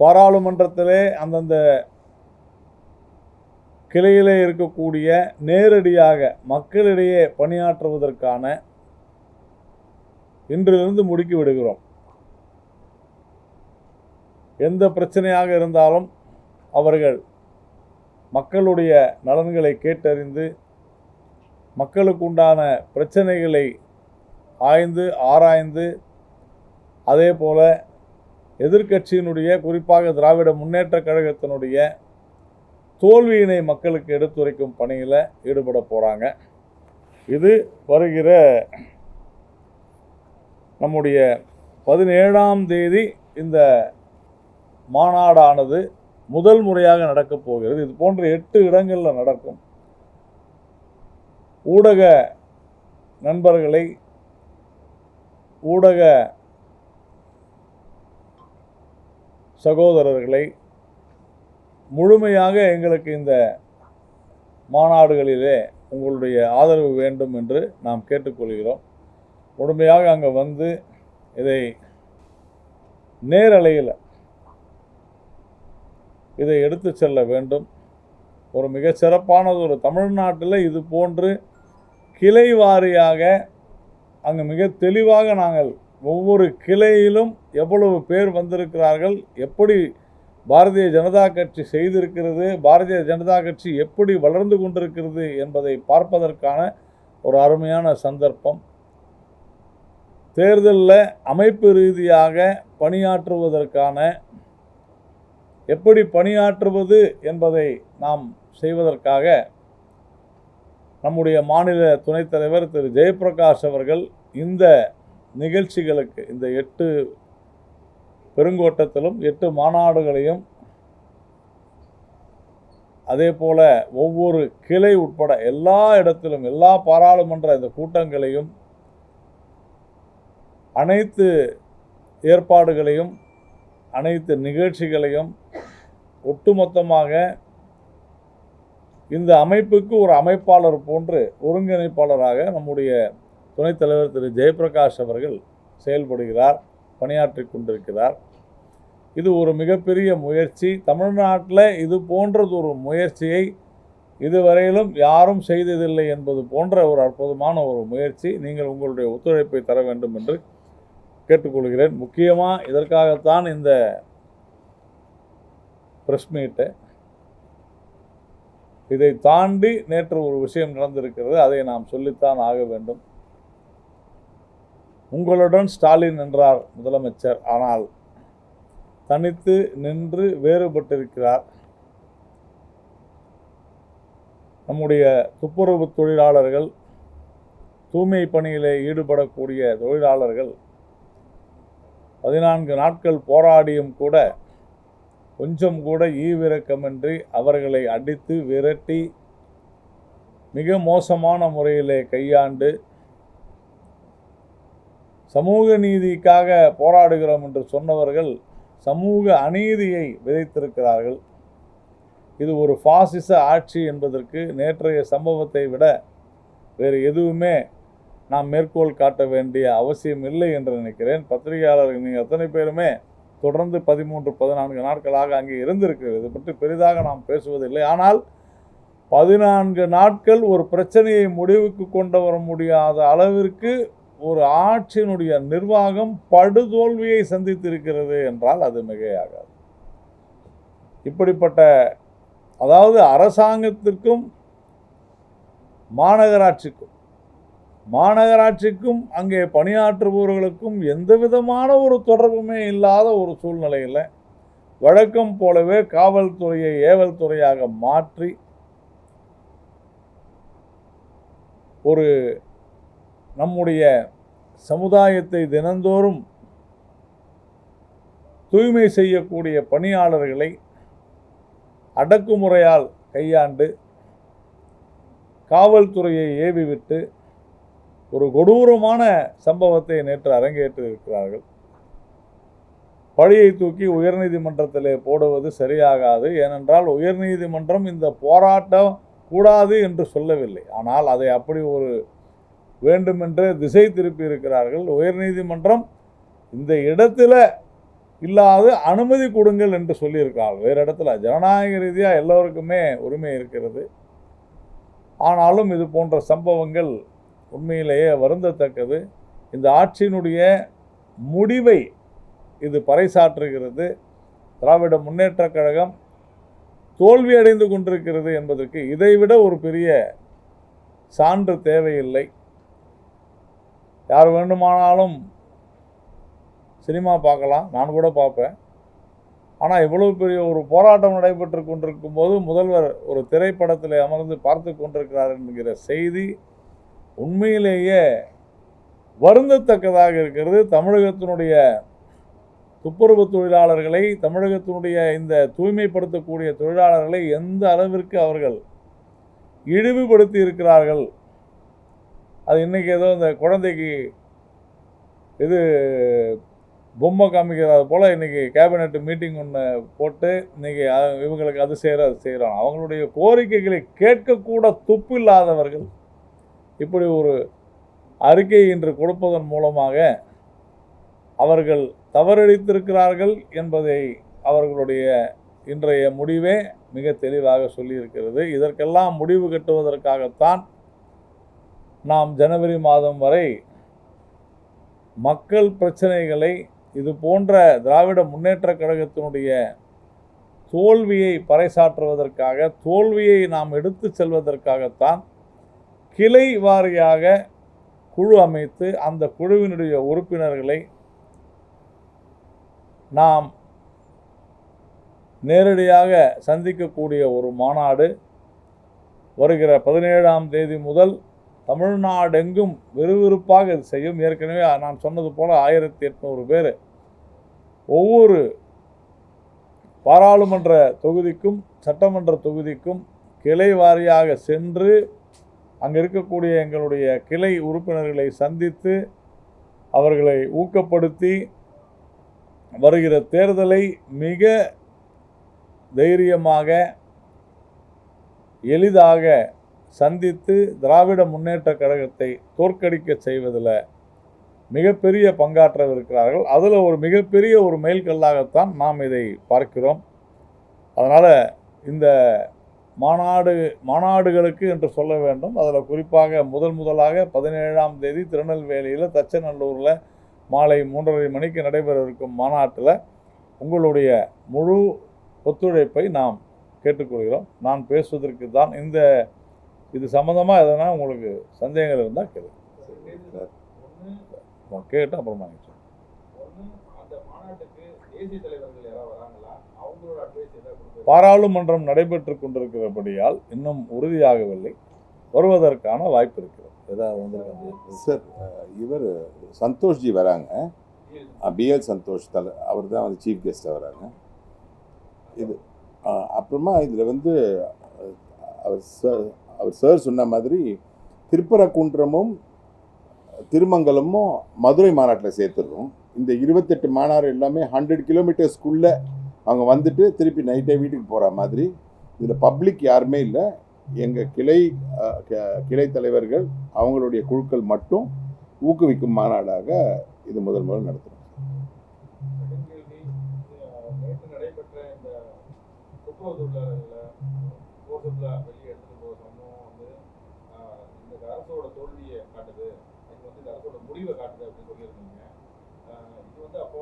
பாராளுமன்றத்திலே அந்தந்த கிளையிலே இருக்கக்கூடிய நேரடியாக மக்களிடையே பணியாற்றுவதற்கான இன்றிலிருந்து முடுக்கி விடுகிறோம். எந்த பிரச்சனையாக இருந்தாலும் அவர்கள் மக்களுடைய நலன்களை கேட்டறிந்து மக்களுக்கு உண்டான பிரச்சனைகளை ஆய்ந்து ஆராய்ந்து அதே போல எதிர்க்கட்சியினுடைய குறிப்பாக திராவிட முன்னேற்ற கழகத்தினுடைய தோல்வியினை மக்களுக்கு எடுத்துரைக்கும் பணியில் ஈடுபட போகிறாங்க இது வருகிற நம்முடைய பதினேழாம் தேதி இந்த மாநாடானது முதல் முறையாக நடக்கப் போகிறது. இது போன்ற எட்டு இடங்களில் நடக்கும். ஊடக நண்பர்களை ஊடக சகோதரர்களை முழுமையாக எங்களுக்கு இந்த மாநாடுகளிலே உங்களுடைய ஆதரவு வேண்டும் என்று நாம் கேட்டுக்கொள்கிறோம். முழுமையாக அங்கே வந்து இதை நேரலையில் இதை எடுத்து செல்ல வேண்டும். ஒரு மிகச்சிறப்பானது ஒரு தமிழ்நாட்டில் இது போன்று கிளை வாரியாக அங்கே மிக தெளிவாக நாங்கள் ஒவ்வொரு கிளையிலும் எவ்வளவு பேர் வந்திருக்கிறார்கள் எப்படி பாரதிய ஜனதா கட்சி செய்திருக்கிறது பாரதிய ஜனதா கட்சி எப்படி வளர்ந்து கொண்டிருக்கிறது என்பதை பார்ப்பதற்கான ஒரு அருமையான சந்தர்ப்பம். தேர்தலில் அமைப்பு ரீதியாக பணியாற்றுவதற்கான எப்படி பணியாற்றுவது என்பதை நாம் செய்வதற்காக நம்முடைய மாநில துணைத் தலைவர் திரு. ஜெயபிரகாஷ் அவர்கள் இந்த நிகழ்ச்சிகளுக்கு இந்த எட்டு பெருங்கோட்டத்திலும் எட்டு மாநாடுகளையும் அதே போல் ஒவ்வொரு கிளை உட்பட எல்லா இடத்திலும் எல்லா பாராளுமன்ற இந்த கூட்டங்களையும் அனைத்து ஏற்பாடுகளையும் அனைத்து நிகழ்ச்சிகளையும் ஒட்டுமொத்தமாக இந்த அமைப்புக்கு ஒரு அமைப்பாளர் போன்று ஒருங்கிணைப்பாளராக நம்முடைய துணைத் தலைவர் திரு. ஜெயபிரகாஷ் அவர்கள் செயல்படுகிறார் பணியாற்றி கொண்டிருக்கிறார். இது ஒரு மிகப்பெரிய முயற்சி. தமிழ்நாட்டில் இது போன்றது ஒரு முயற்சியை இதுவரையிலும் யாரும் செய்ததில்லை என்பது போன்ற ஒரு அற்புதமான ஒரு முயற்சி. நீங்கள் உங்களுடைய ஒத்துழைப்பை தர வேண்டும் என்று கேட்டுக்கொள்கிறேன். முக்கியமாக இதற்காகத்தான் இந்த ப்ரெஸ் மீட்டு இதை தாண்டி நேற்று ஒரு விஷயம் நடந்திருக்கிறது. அதை நாம் சொல்லித்தான் ஆக வேண்டும். உங்களுடன் ஸ்டாலின் என்றார் முதலமைச்சர். ஆனால் தனித்து நின்று வேறுபட்டிருக்கிறார். நம்முடைய துப்புரவு தொழிலாளர்கள் தூய்மை பணியிலே ஈடுபடக்கூடிய தொழிலாளர்கள் பதினான்கு நாட்கள் போராடியும் கூட கொஞ்சம் கூட ஈவிரக்கமின்றி அவர்களை அடித்து விரட்டி மிக மோசமான முறையிலே கையாண்டு சமூக நீதிக்காக போராடுகிறோம் என்று சொன்னவர்கள் சமூக அநீதியை விதைத்திருக்கிறார்கள். இது ஒரு பாசிச ஆட்சி என்பதற்கு நேற்றைய சம்பவத்தை விட வேறு எதுவுமே நாம் மேற்கோள் காட்ட வேண்டிய அவசியம் இல்லை என்று நினைக்கிறேன். பத்திரிகையாளர்கள் நீங்கள் அத்தனை பேருமே தொடர்ந்து பதிமூன்று பதினான்கு நாட்களாக அங்கே இருந்திருக்கிறது. இது பற்றி பெரிதாக நாம் பேசுவதில்லை. ஆனால் பதினான்கு நாட்கள் ஒரு பிரச்சனையை முடிவுக்கு கொண்டு வர முடியாத அளவிற்கு ஒரு ஆட்சியினுடைய நிர்வாகம் படுதோல்வியை சந்தித்திருக்கிறது என்றால் அது மிகையாகாது. இப்படிப்பட்ட அதாவது அரசாங்கத்திற்கும் மாநகராட்சிக்கும் மாநகராட்சிக்கும் அங்கே பணியாற்றுபவர்களுக்கும் எந்த விதமான ஒரு தொடர்புமே இல்லாத ஒரு சூழ்நிலையில் வழக்கம் போலவே காவல்துறையை ஏவல் துறையாக மாற்றி ஒரு நம்முடைய சமுதாயத்தை தினந்தோறும் தூய்மை செய்யக்கூடிய பணியாளர்களை அடக்குமுறையால் கையாண்டு காவல்துறையை ஏவிவிட்டு ஒரு கொடூரமான சம்பவத்தை நேற்று அரங்கேற்றிருக்கிறார்கள். பழியை தூக்கி உயர்நீதிமன்றத்தில் போடுவது சரியாகாது. ஏனென்றால் உயர்நீதிமன்றம் இந்த போராட்டம் கூடாது என்று சொல்லவில்லை. ஆனால் அதை அப்படி ஒரு வேண்டுமென்றே திசை திருப்பி இருக்கிறார்கள் உயர்நீதிமன்றம் இந்த இடத்துல இல்லாது அனுமதி கொடுங்கள் என்று சொல்லியிருக்காங்க வேறு இடத்துல ஜனநாயக ரீதியாக எல்லோருக்குமே உரிமை இருக்கிறது. ஆனாலும் இது போன்ற சம்பவங்கள் உண்மையிலேயே வருந்தத்தக்கது. இந்த ஆட்சியினுடைய முடிவை இது பறைசாற்றுகிறது. திராவிட முன்னேற்றக் கழகம் தோல்வி அடைந்து கொண்டிருக்கிறது என்பதற்கு இதைவிட ஒரு பெரிய சான்று தேவையில்லை. யார் வேண்டுமானாலும் சினிமா பார்க்கலாம். நான் கூட பார்ப்பேன். ஆனால் இவ்வளவு பெரிய ஒரு போராட்டம் நடைபெற்று கொண்டிருக்கும் போது முதல்வர் ஒரு திரைப்படத்தில் அமர்ந்து பார்த்து கொண்டிருக்கிறார் என்கிற செய்தி உண்மையிலேயே வருந்தத்தக்கதாக இருக்கிறது. தமிழகத்தினுடைய துப்புரவு தொழிலாளர்களை தமிழகத்தினுடைய இந்த தூய்மைப்படுத்தக்கூடிய தொழிலாளர்களை எந்த அளவிற்கு அவர்கள் இழிவுபடுத்தி இருக்கிறார்கள் அது இன்றைக்கி ஏதோ இந்த குழந்தைக்கு இது பொம்மை காமிக்கிறது போல் இன்றைக்கி கேபினெட் மீட்டிங் ஒன்று போட்டு இன்னைக்கு இவங்களுக்கு அது செய்கிற அது செய்கிறோம் அவங்களுடைய கோரிக்கைகளை கேட்கக்கூட துப்பு இல்லாதவர்கள் இப்படி ஒரு அறிக்கை இன்று கொடுப்பதன் மூலமாக அவர்கள் தவறளித்திருக்கிறார்கள் என்பதை அவர்களுடைய இன்றைய முடிவே மிக தெளிவாக சொல்லியிருக்கிறது. இதற்கெல்லாம் முடிவு கட்டுவதற்காகத்தான் நாம் ஜனவரி மாதம் வரை மக்கள் பிரச்சனைகளை இது போன்ற திராவிட முன்னேற்றக் கழகத்தினுடைய தோல்வியை பறைசாற்றுவதற்காக தோல்வியை நாம் எடுத்து செல்வதற்காகத்தான் கிளை வாரியாக குழு அமைத்து அந்த குழுவினுடைய உறுப்பினர்களை நாம் நேரடியாக சந்திக்கக்கூடிய ஒரு மாநாடு வருகிற பதினேழாம் தேதி முதல் தமிழ்நாடெங்கும் விறுவிறுப்பாக இது செய்யும். ஏற்கனவே நான் சொன்னது போல் ஆயிரத்தி எட்நூறு பேர் ஒவ்வொரு பாராளுமன்ற தொகுதிக்கும் சட்டமன்ற தொகுதிக்கும் கிளை வாரியாக சென்று அங்கே இருக்கக்கூடிய எங்களுடைய கிளை உறுப்பினர்களை சந்தித்து அவர்களை ஊக்கப்படுத்தி வருகிற தேர்தலை மிக தைரியமாக எளிதாக சந்தித்து திராவிட முன்னேற்றக் கழகத்தை தோற்கடிக்க செய்வதில் மிகப்பெரிய பங்காற்றவிருக்கிறார்கள் அதில் ஒரு மிகப்பெரிய ஒரு மைல்கல்லாகத்தான் நாம் இதை பார்க்கிறோம். அதனால் இந்த மாநாடு மாநாடுகளுக்கு என்று சொல்ல வேண்டும். அதில் குறிப்பாக முதல் முதலாக பதினேழாம் தேதி திருநெல்வேலியில் தச்சநல்லூரில் மாலை மூன்றரை மணிக்கு நடைபெற இருக்கும் மாநாட்டில் உங்களுடைய முழு ஒத்துழைப்பை நாம் கேட்டுக்கொள்கிறோம். நான் பேசுவதற்கு தான் இந்த இது சம்மந்தமாக எதனா உங்களுக்கு சந்தேகங்கள் இருந்தால் கேளுங்க. கேட்டு அப்புறமா நீங்க சொல்லுங்க. ஒண்ணு அந்த மாநாட்டுக்கு தேசிய தலைவர்கள் யாராவது வராங்களா? அவங்களோட அட்வைஸ் ஏதாவது கொடுத்து பாராளுமன்றம் நடைபெற்று கொண்டிருக்கிறபடியால் இன்னும் உறுதியாகவில்லை. வருவதற்கான வாய்ப்பு இருக்கிறது. ஏதாவது வந்திருக்காங்க சார் இவர் சந்தோஷ்ஜி வராங்க. பிஎல் சந்தோஷ் தலை அவர் தான் வந்து சீஃப் கெஸ்ட்டாக வராங்க. இது அப்புறமா இதில் வந்து அவர் சார் அவர் சார் சொன்ன மாதிரி திருப்பரக்குன்றமும் திருமங்கலமும் மதுரை மாநாட்டில் சேர்த்துடுறோம் இந்த இருபத்தெட்டு மாநாடு எல்லாமே ஹண்ட்ரட் கிலோமீட்டர்ஸ்க்குள்ளே அவங்க வந்துட்டு திருப்பி நைட்டே வீட்டுக்கு போகிற மாதிரி. இதில் பப்ளிக் யாருமே இல்லை. எங்கள் கிளை கிளை தலைவர்கள் அவங்களுடைய குழுக்கள் மட்டும் ஊக்குவிக்கும் மாநாடாக இது முதல் முதல் நடத்துகிறோம் நடைபெற்ற இந்த வெளியே இந்த அரசோட தோல்வியை காட்டுது இது வந்து இந்த அரசோட முடிவை காட்டுது அப்படின்னு சொல்லியிருந்தீங்க. இது வந்து அப்போ